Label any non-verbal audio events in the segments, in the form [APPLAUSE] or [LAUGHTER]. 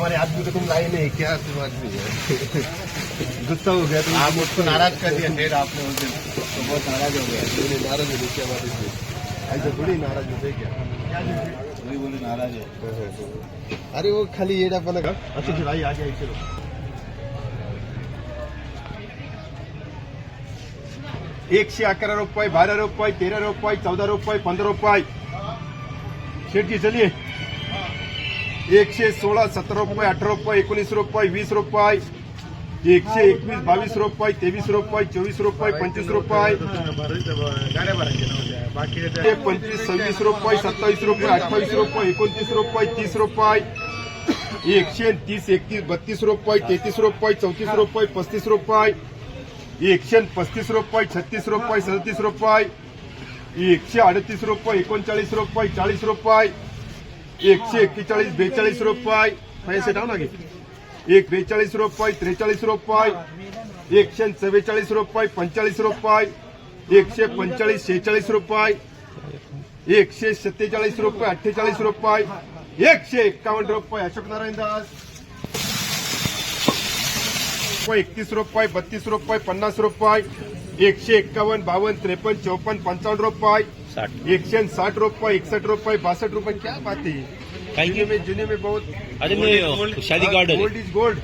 हमारे आदमी को तुम लाए नहीं क्या तुम आदमी है? गुस्सा हो गया तुम आप उसको नाराज़ कर दिया फिर आपने उस दिन तो बहुत नाराज़ हो गया। नहीं, नाराज़ हो क्या बात है ऐसा थोड़ी नाराज़ होते क्या? वही बोले नाराज़ है। अरे वो खाली येडापणा का अच्छा चलो आई आगे आई चलो एकशे अकरा रुपये बारा रुपये तेरा रुपये चौदा रुपये पंधरा रुपये। शेठजी चलिए। एकशे सोळा सतरा रुपये अठरा रुपये एकोणीस रुपये वीस रुपये एकशे एकवीस बावीस रुपये तेवीस रुपये चोवीस रुपये पंचवीस रुपये ते पंचवीस सव्वीस रुपये सत्तावीस रुपये अठ्ठावीस रुपये एकोणतीस रुपये तीस रुपये एकशे तीस एकतीस बत्तीस रुपये तेहतीस रुपये चौतीस रुपये पस्तीस रुपये एकशे पस्तीस रुपये छत्तीस रुपये सदतीस रुपये एकशे अडतीस रुपये एकोणचाळीस रुपये चाळीस रुपये एकशे एक बेचाळीस रुपये। पैसे टाव लागे एक बेचाळीस रुपये त्रेचाळीस रुपये। एकशे चव्वेचाळीस रुपये पंचेचाळीस रुपये। एकशे पंच शेहेचाळीस रुपये। एकशे सत्तेचाळीस रुपये अठ्ठेचाळीस रुपये। एकशे एक्कावन्न रुपये, अशोक नारायण दास। रुपये एकतीस रुपये बत्तीस रुपये पन्नास रुपये एकशे एक्कावन्न बावन्न त्रेपन्न चौपन्न पंचावन्न रुपये एकशे साठ रुपये एकसठ रुपये बासठ रुपये. क्या बात है? जुने में जुने में बहुत अरे मैं शादी की ऑर्डर गोल्ड इज़ गोल्ड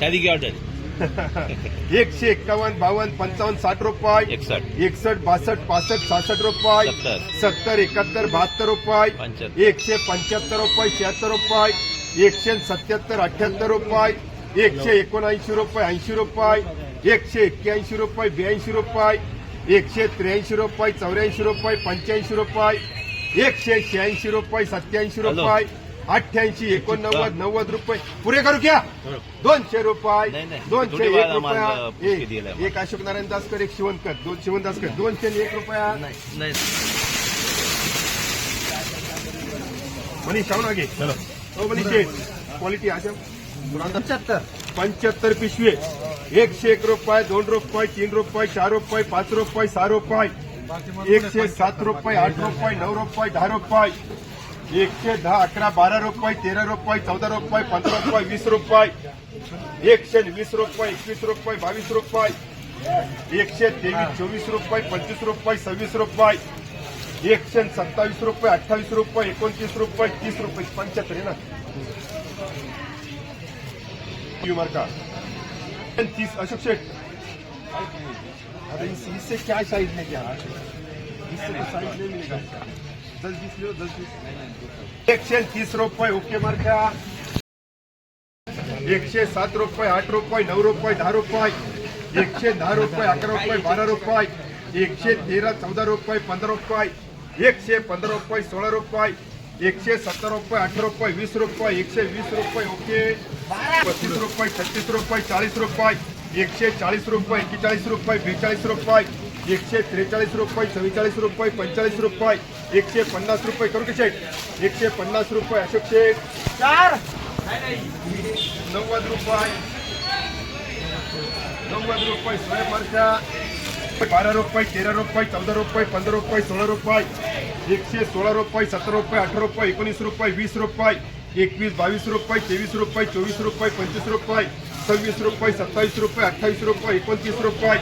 शादी की ऑर्डर है। [LAUGHS] एकशे एक्कावन्न बावन्न पंचावन्न साठ रुपये एकसठ. बासष्ट पासष्ट सहासष्ट रुपये सत्तर. एकाहत्तर बहात्तर रुपये. एकशे पंच्याहत्तर रुपये शहात्तर रुपये एकशे सत्याहत्तर अठ्याहत्तर रुपये एकशे एकोणऐंशी रुपये ऐंशी रुपये एकशे एक्क्याऐंशी रुपये ब्याऐंशी रुपये एकशे त्र्याऐंशी रुपये चौऱ्याऐंशी रुपये पंच्याऐंशी रुपये एकशे शहाऐंशी रुपये सत्याऐंशी. रुपये अठ्ठ्याऐंशी एकोणनव्वद नव्वद रुपये. पुरे करू क्या? दोनशे रुपये. दोनशे एक रुपया. एक- अशोक नारायण दासकर एक शिवणकर. दोन शिवणदासकर. दोनशे आणि एक रुपया. मनीष शाहू नागे. हो मनीष क्वालिटी अशा पंच्याहत्तर पंच्याहत्तर पिशवे एकशे एक रुपये दोन रुपये तीन रुपये चार रुपये पाच रुपये सहा रुपये एकशे सात रुपये आठ रुपये नऊ रुपये दहा रुपये एकशे दहा अकरा बारा रुपये तेरा रुपये चौदा रुपये पंधरा रुपये वीस रुपये एकशे वीस रुपये एकवीस रुपये बावीस रुपये एकशे तेवीस चोवीस रुपये पंचवीस रुपये सव्वीस रुपये एकशे सत्तावीस रुपये अठ्ठावीस रुपये एकोणतीस रुपये तीस रुपये पंच्याहत्तर आहे ना ट्यूमर का। तीस अशोक शेठ अरे इस, इससे क्या साइज़ में क्या? इससे तो साइज़ नहीं मिलेगा दस बीस लो दस बीस। एकशे तीस रुपये ओके मार्का एकशे सात रुपये आठ रुपये नऊ रुपये दहा रुपये। एकशे दहा रुपये अकरा रुपये बारा रुपये। एकशे तेरा चौदा रुपये पंधरा रुपये। एकशे पंधरा रुपये सोळा रुपये। एकशे सत्तर रुपये अठरा रुपये वीस रुपये। एकशे वीस रुपये ओके। पस्तीस रुपये छत्तीस रुपये चाळीस रुपये एकशे चाळीस रुपये एक्केचाळीस रुपये बेचाळीस रुपये एकशे त्रेचाळीस रुपये चव्वेचाळीस रुपये पंचेचाळीस रुपये एकशे पन्नास रुपये. करू की शेठ? एकशे पन्नास रुपये अशोक शेठ. चार! नव्वद रुपये. नव्वद रुपये स्वयंवर्षा बारा रुपये तेरा रुपये चौदा रुपये पंधरा रुपये सोळा रुपये. एकशे सोळा रुपये सतरा रुपये अठरा रुपये एकोणीस रुपये वीस रुपये. एकवीस, बावीस रुपये, तेवीस रुपये, चोवीस रुपये, पंचवीस रुपये, सव्वीस रुपये, सत्तावीस रुपये, अठ्ठावीस रुपये, एकोणतीस रुपये,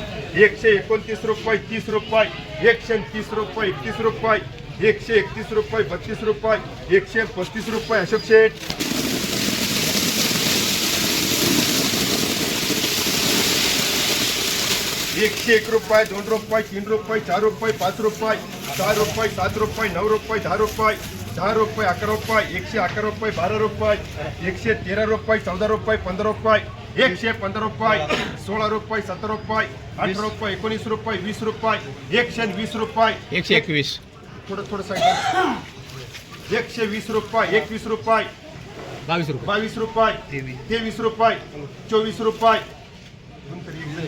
एकशे एकोणतीस रुपये, तीस रुपये, एकशे तीस रुपये, एकतीस रुपये, एकशे एकतीस रुपये, बत्तीस रुपये, एकशे पस्तीस रुपये, अशोक शेठ. एकशे एक रुपये, दोन रुपये, तीन रुपये, चार रुपये, पाच रुपये, सहा रुपये, सात रुपये, नऊ रुपये, दहा रुपये. दहा रुपये अकरा रुपये एकशे अकरा रुपये बारा रुपये एकशे तेरा रुपये चौदा रुपये पंधरा रुपये एकशे पंधरा रुपये सोळा रुपये सतरा रुपये अठरा रुपये एकोणीस रुपये वीस रुपये एकशे वीस रुपये. एकशे एकवीस. थोडं थोडं साईड एकशे वीस रुपये एकवीस रुपये बावीस रुपये. बावीस रुपये तेवीस. रुपये चोवीस रुपये. नंतर एक जण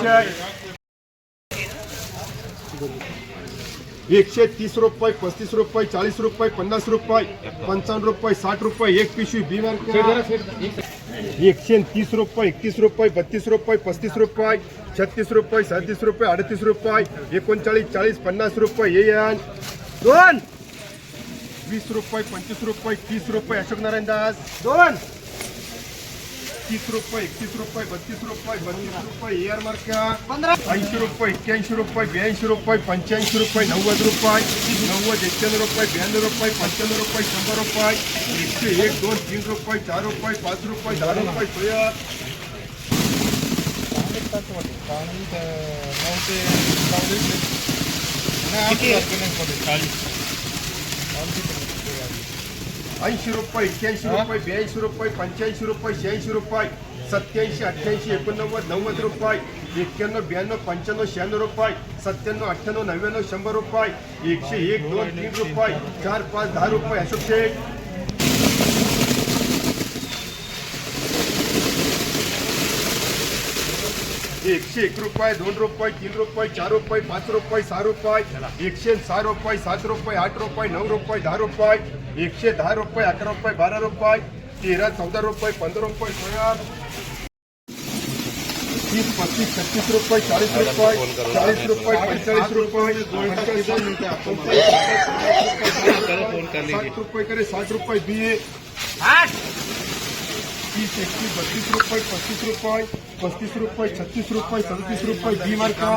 घ्या एकशे तीस रुपये, पस्तीस रुपये, चाळीस रुपये, पन्नास रुपये, पंचावन्न रुपये, साठ रुपये, एक पिशवी बिमार एकशे तीस रुपये, एकतीस रुपये, बत्तीस रुपये, पस्तीस रुपये, छत्तीस रुपये, सदतीस रुपये, अडतीस रुपये, एकोणचाळीस, चाळीस, पन्नास रुपये ये. दोन. वीस रुपये, पंचवीस रुपये, तीस रुपये, अशोक नारायण दास. दोन. तीस रुपये एकतीस रुपये बत्तीस रुपये बत्तीस रुपये ए आर मार्का ऐंशी रुपये एक्क्याऐंशी रुपये ब्याऐंशी रुपये पंच्याऐंशी रुपये नव्वद रुपये नव्वद एक्क्याण्णव रुपये ब्याण्णव रुपये पंच्याण्णव रुपये शंभर रुपये एकशे एक दोन तीन रुपये चार रुपये पाच रुपये दहा रुपये सोया. ऐंशी रुपये एक्क्याऐंशी रुपये ब्याऐंशी रुपये पंच्याऐंशी रुपये शहाऐंशी रुपये सत्याऐंशी अठ्ठ्याऐंशी एकोणनव्वद नव्वद रुपये एक्क्याण्णव ब्याण्णव पंच्याण्णव शहाण्णव रुपये सत्त्याण्णव अठ्ठ्याण्णव नव्याण्णव शंभर रुपये एकशे एक दोन तीन रुपये चार पाच दहा रुपये अशोक शेठ एकशे एक रुपये दोन रुपये तीन रुपये चार रुपये पाच रुपये सहा रुपये एकशे सहा रुपये सात रुपये आठ रुपये नऊ रुपये दहा रुपये एकशे दहा रुपये अकरा रुपये बारा रुपये तेरा चौदा रुपये पंधरा रुपये सोळा तीस पस्तीस छत्तीस रुपये चाळीस रुपये चाळीस रुपये पंचेचाळीस रुपये पंचेचाळीस रुपये साठ रुपये करे साठ रुपये बी એકવીસ એકવીસ બત્રીસ રૂપિયા પચીસ રૂપિયા પસ્તીસ રૂપિયા છત્રીસ રૂપિયા સડત્રીસ રૂપિયા બી માર્કા.